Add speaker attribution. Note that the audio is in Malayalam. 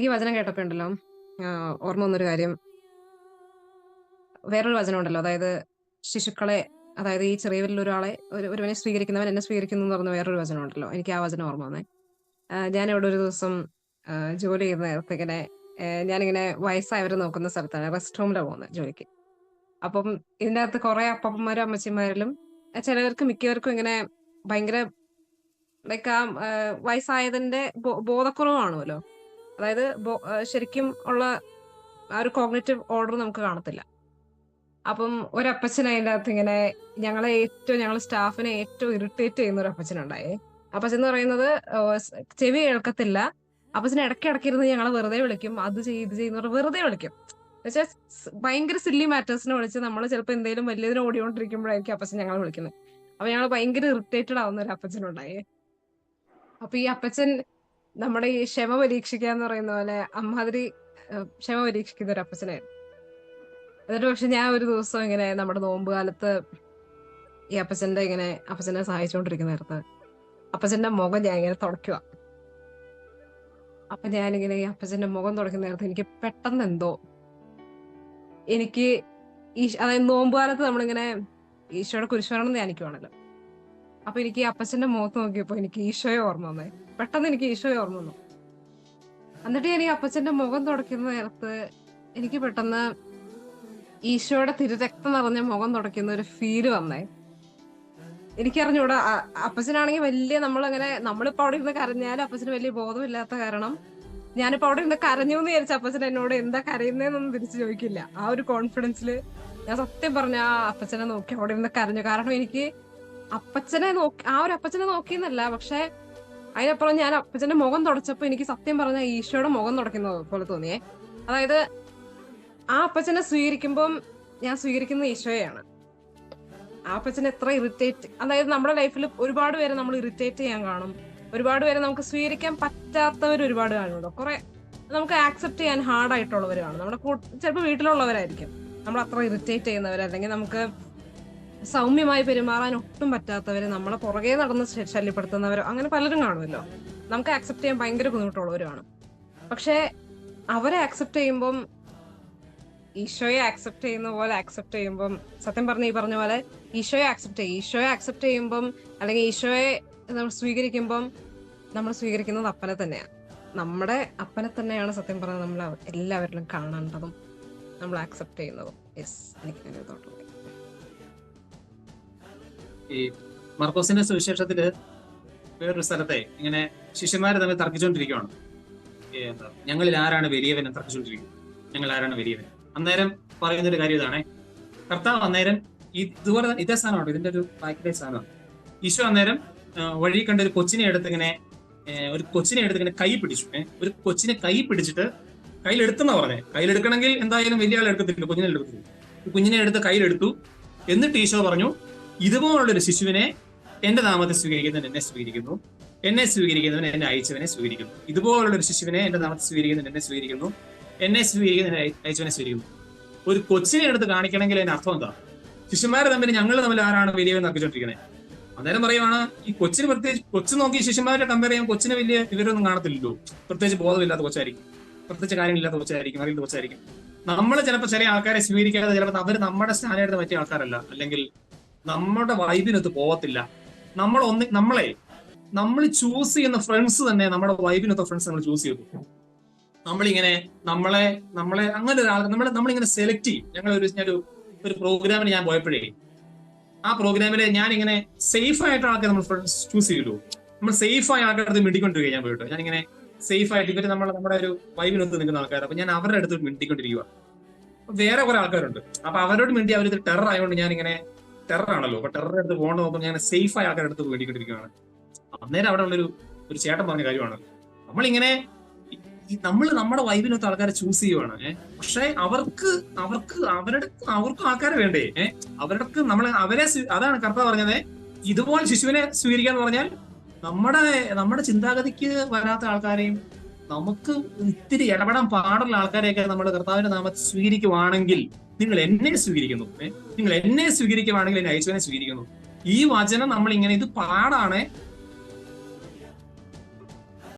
Speaker 1: ഈ വചനം കേട്ടപ്പോ ഉണ്ടല്ലോ ഓർമ്മ വന്നൊരു കാര്യം. വേറൊരു വചനം ഉണ്ടല്ലോ അതായത് ശിശുക്കളെ അതായത് ഈ ചെറിയവരിൽ ഒരാളെ ഒരു ഒരുവനെ സ്വീകരിക്കുന്നവൻ എന്നെ സ്വീകരിക്കുന്നു എന്ന് പറഞ്ഞ വേറൊരു വചനം ഉണ്ടല്ലോ എനിക്ക് ആ വചനം ഓർമ്മ വന്നേ. ഞാൻ ഇവിടെ ഒരു ദിവസം ജോലി ചെയ്യുന്ന നേരത്തെ ഇങ്ങനെ ഞാനിങ്ങനെ വയസ്സായവരെ നോക്കുന്ന സ്ഥലത്താണ് റെസ്റ്റ് ഹോമിലാണ് പോകുന്നത് ജോലിക്ക്. അപ്പം ഇതിന്റെ അകത്ത് കുറെ അപ്പന്മാരും അമ്മച്ചിമാരിലും ചിലവർക്ക് മിക്കവർക്കും ഇങ്ങനെ ഭയങ്കര ലൈക്ക് ആ വയസ്സായതിന്റെ ബോ- ബോധക്കുറവ് കാണുമല്ലോ അതായത് ശരിക്കും ഉള്ള ആ ഒരു കോഗ്നേറ്റീവ് ഓർഡർ നമുക്ക് കാണത്തില്ല. അപ്പം ഒരപ്പച്ചൻ അതിന്റെ അകത്ത് ഇങ്ങനെ ഞങ്ങളെ ഏറ്റവും ഞങ്ങൾ സ്റ്റാഫിനെ ഏറ്റവും ഇറിറ്റേറ്റ് ചെയ്യുന്ന ഒരു അപ്പച്ചനുണ്ടായേ. അപ്പച്ചൻ എന്ന് പറയുന്നത് ചെവി കേൾക്കത്തില്ല. അപ്പച്ചൻ ഇടയ്ക്ക് ഇടയ്ക്കിരുന്ന് ഞങ്ങളെ വെറുതെ വിളിക്കും. അത് ചെയ്ത് ഇത് ചെയ്യുന്നവർ വെറുതെ വിളിക്കും. പക്ഷേ ഭയങ്കര സില്ലി മാറ്റേഴ്സിനെ വിളിച്ച് നമ്മൾ ചിലപ്പോൾ എന്തെങ്കിലും വലിയതിനെ ഓടിക്കൊണ്ടിരിക്കുമ്പോഴായിരിക്കും അപ്പച്ചൻ ഞങ്ങളെ വിളിക്കുന്നത്. അപ്പൊ ഞങ്ങൾ ഭയങ്കര ഇറിറ്റേറ്റഡ് ആവുന്ന ഒരു അപ്പച്ചനുണ്ടായേ. അപ്പൊ ഈ അപ്പച്ചൻ നമ്മുടെ ഈ ക്ഷമ പരീക്ഷിക്കുക എന്ന് പറയുന്ന പോലെ അമ്മാതിരി ക്ഷമ പരീക്ഷിക്കുന്ന ഒരു അപ്പച്ചനായിരുന്നു എന്നിട്ട് പക്ഷെ ഞാൻ ഒരു ദിവസം ഇങ്ങനെ നമ്മുടെ നോമ്പ് കാലത്ത് ഈ അപ്പച്ചന്റെ ഇങ്ങനെ അപ്പച്ചനെ സഹായിച്ചുകൊണ്ടിരിക്കുന്ന നേരത്ത് അപ്പച്ചന്റെ മുഖം ഞാൻ ഇങ്ങനെ തുടയ്ക്കുക. അപ്പൊ ഞാനിങ്ങനെ ഈ അപ്പച്ചന്റെ മുഖം തുടയ്ക്കുന്ന നേരത്ത് എനിക്ക് പെട്ടെന്ന് എന്തോ എനിക്ക് ഈ അതായത് നോമ്പ് കാലത്ത് നമ്മളിങ്ങനെ ഈശോയുടെ കുരിശ്വരണം ധ്യാനിക്കുവാണല്ലോ. അപ്പൊ എനിക്ക് അപ്പച്ചന്റെ മുഖത്ത് നോക്കിയപ്പോ എനിക്ക് ഈശോയെ ഓർമ്മ വന്നേ. പെട്ടെന്ന് എനിക്ക് ഈശോയെ ഓർമ്മ വന്നു. എന്നിട്ട് ഞാൻ ഈ അപ്പച്ചന്റെ മുഖം തുടയ്ക്കുന്ന നേരത്ത് എനിക്ക് പെട്ടെന്ന് ഈശോയുടെ തിരുരക്തം നിറഞ്ഞ മുഖം തുടയ്ക്കുന്ന ഒരു ഫീൽ വന്നേ. എനിക്കറിഞ്ഞൂടാ അപ്പച്ചനാണെങ്കിൽ വലിയ നമ്മളങ്ങനെ നമ്മളിപ്പോ അവിടെ ഇരുന്ന് കരഞ്ഞാലും അപ്പച്ചന് വലിയ ബോധമില്ലാത്ത കാരണം ഞാനിപ്പോ അവിടെ ഇരുന്ന് കരഞ്ഞു എന്ന് വിചാരിച്ച അപ്പച്ചൻ എന്നോട് എന്താ കരയുന്നതെന്നൊന്നും തിരിച്ചു ചോദിക്കില്ല. ആ ഒരു കോൺഫിഡൻസിൽ ഞാൻ സത്യം പറഞ്ഞ ആ അപ്പച്ചനെ നോക്കി അവിടെ ഇരുന്ന് കരഞ്ഞു. കാരണം എനിക്ക് അപ്പച്ചനെ നോക്കി ആ ഒരു അപ്പച്ചനെ നോക്കിയെന്നല്ല പക്ഷെ അതിനപ്പുറം ഞാൻ അപ്പച്ചന്റെ മുഖം തുടച്ചപ്പോ എനിക്ക് സത്യം പറഞ്ഞ ഈശോയുടെ മുഖം തുടക്കുന്ന പോലെ തോന്നിയേ. അതായത് ആ അപ്പച്ചനെ സ്വീകരിക്കുമ്പം ഞാൻ സ്വീകരിക്കുന്ന ഈശോയാണ് ആ അപ്പച്ചൻ എത്ര ഇറിറ്റേറ്റ് അതായത് നമ്മുടെ ലൈഫിൽ ഒരുപാട് പേരെ നമ്മൾ ഇറിറ്റേറ്റ് ചെയ്യാൻ കാണും. ഒരുപാട് പേരെ നമുക്ക് സ്വീകരിക്കാൻ പറ്റാത്തവർ ഒരുപാട് കാണുമല്ലോ കുറെ നമുക്ക് ആക്സെപ്റ്റ് ചെയ്യാൻ ഹാർഡ് ആയിട്ടുള്ളവർ കാണും. നമ്മുടെ ചിലപ്പോൾ വീട്ടിലുള്ളവരായിരിക്കും. നമ്മൾ അത്ര ഇറിറ്റേറ്റ് ചെയ്യുന്നവർ അല്ലെങ്കിൽ നമുക്ക് സൗമ്യമായി പെരുമാറാൻ ഒട്ടും പറ്റാത്തവര് നമ്മളെ പുറകെ നടന്ന് ശല്യപ്പെടുത്തുന്നവരോ അങ്ങനെ പലരും കാണുമല്ലോ. നമുക്ക് ആക്സെപ്റ്റ് ചെയ്യാൻ ഭയങ്കര ബുദ്ധിമുട്ടുള്ളവരുമാണ്. പക്ഷെ അവരെ ആക്സെപ്റ്റ് ചെയ്യുമ്പം ഈശോയെ ആക്സെപ്റ്റ് ചെയ്യുന്ന പോലെ ആക്സെപ്റ്റ് ചെയ്യുമ്പം സത്യം പറഞ്ഞ ഈ പറഞ്ഞ പോലെ ഈശോയെ ആക്സെപ്റ്റ് ചെയ്യും. ഈശോയെ ആക്സെപ്റ്റ് ചെയ്യുമ്പം അല്ലെങ്കിൽ ഈശോയെ നമ്മൾ സ്വീകരിക്കുമ്പം നമ്മൾ സ്വീകരിക്കുന്നത് അപ്പനെ തന്നെയാണ്. നമ്മുടെ അപ്പനെ തന്നെയാണ് സത്യം പറഞ്ഞാൽ നമ്മൾ എല്ലാവരിലും കാണേണ്ടതും നമ്മൾ ആക്സെപ്റ്റ് ചെയ്യുന്നതും. യെസ് എനിക്ക് ഉണ്ട്.
Speaker 2: ഈ മർക്കോസിന്റെ സുവിശേഷത്തിൽ വേറൊരു സ്ഥലത്തെ ഇങ്ങനെ ശിഷ്യന്മാരെ തമ്മിൽ തർക്കിച്ചുകൊണ്ടിരിക്കുകയാണ് എന്താ, ഞങ്ങളിൽ ആരാണ് വലിയവൻ എന്ന് ഞങ്ങൾ ആരാണ് വലിയവൻ? അന്നേരം പറയുന്ന ഒരു കാര്യം ഇതാണേ. കർത്താവ് അന്നേരം ഇതുപോലെ ഇതേ സാധനമാണ് ഇതിന്റെ ഒരു ബാക്കിലെ സാധനമാണ്. ഈശോ അന്നേരം വഴി കണ്ട ഒരു കൊച്ചിനെ എടുത്ത് ഇങ്ങനെ ഒരു കൊച്ചിനെ എടുത്ത് ഇങ്ങനെ കൈ പിടിച്ചു. ഒരു കൊച്ചിനെ കൈ പിടിച്ചിട്ട് കയ്യിലെടുത്തെന്നാ പറഞ്ഞേ. കയ്യിലെടുക്കണമെങ്കിൽ എന്തായാലും വലിയ ആൾ എടുക്കത്തില്ല കുഞ്ഞിനെ എടുക്കത്തില്ല. കുഞ്ഞിനെ എടുത്ത് കയ്യിലെടുത്തു. എന്നിട്ട് ഈശോ പറഞ്ഞു ഇതുപോലുള്ളൊരു ശിശുവിനെ എന്റെ നാമത്തെ സ്വീകരിക്കുന്നവൻ എന്നെ സ്വീകരിക്കുന്നു. എന്നെ സ്വീകരിക്കുന്നവൻ എന്നെ അയച്ചവനെ സ്വീകരിക്കുന്നു. ഇതുപോലുള്ള ഒരു ശിശുവിനെ എന്റെ നാമത്തെ സ്വീകരിക്കുന്നവൻ എന്നെ സ്വീകരിക്കുന്നു. എന്നെ സ്വീകരിക്കുന്നവൻ അയ- അയച്ചവനെ സ്വീകരിക്കുന്നു. ഒരു കൊച്ചിനെ എടുത്ത് കാണിക്കണമെങ്കിൽ അതിന് അർത്ഥം എന്താ? ശിശുമാരെ തമ്മിൽ ഞങ്ങൾ തമ്മിൽ ആരാണ് വലിയവൻ നടത്തിക്കൊണ്ടിരിക്കുന്നത് അന്നേരം പറയുവാണ് ഈ കൊച്ചിന് പ്രത്യേകിച്ച് കൊച്ചു നോക്കി ശിശുമാരെ കമ്പയർ ചെയ്യാൻ കൊച്ചിന് വലിയ വിവരമൊന്നും കാണത്തില്ലല്ലോ. പ്രത്യേകിച്ച് ബോധമില്ലാത്ത കൊച്ചായിരിക്കും. പ്രത്യേകിച്ച് കാര്യമില്ലാത്ത കൊച്ചായിരിക്കും അറിയുന്ന കൊച്ചായിരിക്കും. നമ്മൾ ചിലപ്പോൾ ചില ആൾക്കാരെ സ്വീകരിക്കാതെ ചിലപ്പോൾ അവർ നമ്മുടെ സ്റ്റാൻഡേർഡ് പറ്റിയ ആൾക്കാരല്ല. അല്ലെങ്കിൽ നമ്മുടെ വൈബിനൊത്ത് പോവത്തില്ല. നമ്മൾ ഒന്ന് നമ്മളെ നമ്മൾ ചൂസ് ചെയ്യുന്ന ഫ്രണ്ട്സ് തന്നെ നമ്മുടെ വൈബിനൊത്ത ഫ്രണ്ട്സ് നമ്മൾ ചൂസ് ചെയ്തു. നമ്മളിങ്ങനെ നമ്മളെ നമ്മളെ അങ്ങനെ ഒരാൾ നമ്മളെ നമ്മളിങ്ങനെ സെലക്ട് ചെയ്യും. ഞങ്ങൾ ഒരു ഞാൻ ഒരു പ്രോഗ്രാമിന് ഞാൻ പോയപ്പോഴേ ആ പ്രോഗ്രാമിൽ ഞാൻ ഇങ്ങനെ സേഫ് ആയിട്ട് ആൾക്കാർ നമ്മൾ ഫ്രണ്ട്സ് ചൂസ് ചെയ്യലോ നമ്മൾ സേഫ് ആയ ആൾക്കാരുടെ മിണ്ടിക്കൊണ്ടിരിക്കുക ഞാൻ പോയിട്ട്. ഞാനിങ്ങനെ സേഫ് ആയിട്ട് ഇവർ നമ്മൾ നമ്മുടെ ഒരു വൈബിനൊത്ത് നിൽക്കുന്ന ആൾക്കാർ അപ്പൊ ഞാൻ അവരുടെ അടുത്ത് മിണ്ടിക്കൊണ്ടിരിക്കുക വേറെ കുറെ ആൾക്കാരുണ്ട്. അപ്പൊ അവരോട് മിണ്ടി അവർ ടെറർ ആയതുകൊണ്ട് ഞാൻ ഇങ്ങനെ ടെറർ ആണല്ലോ അപ്പൊ ടെറർ എടുത്ത് പോകേണ്ട നോക്കുമ്പോൾ ഞാൻ സേഫ് ആയ ആൾക്കാരുടെ അടുത്ത് വേണ്ടിക്കൊണ്ടിരിക്കുകയാണ് അന്നേരം അവിടെ ഉള്ളൊരു ഒരു ചേട്ടൻ പറഞ്ഞ കാര്യമാണ്. നമ്മളിങ്ങനെ നമ്മൾ നമ്മുടെ വൈബിനൊത്ത ആൾക്കാരെ ചൂസ് ചെയ്യുവാണ്. ഏഹ് പക്ഷെ അവർക്ക് അവർക്ക് അവരുടെ അവർക്ക് ആൾക്കാരെ വേണ്ടേ? ഏഹ് അവരുടെ നമ്മൾ അവരെ അതാണ് കർത്താവ് പറഞ്ഞത്. ഇതുപോലെ ശിശുവിനെ സ്വീകരിക്കുക എന്ന് പറഞ്ഞാൽ നമ്മുടെ നമ്മുടെ ചിന്താഗതിക്ക് വരാത്ത ആൾക്കാരെയും നമുക്ക് ഇത്തിരി ഇടപെടാൻ പാടുള്ള ആൾക്കാരെയൊക്കെ നമ്മൾ കർത്താവിന്റെ നാമത്തിൽ സ്വീകരിക്കുവാണെങ്കിൽ നിങ്ങൾ എന്നെ സ്വീകരിക്കുന്നു. നിങ്ങൾ എന്നെ സ്വീകരിക്കുവാണെങ്കിൽ എന്നെ അയച്ചവനെ സ്വീകരിക്കുന്നു. ഈ വചനം നമ്മൾ ഇങ്ങനെ ഇത് പാടാണ്.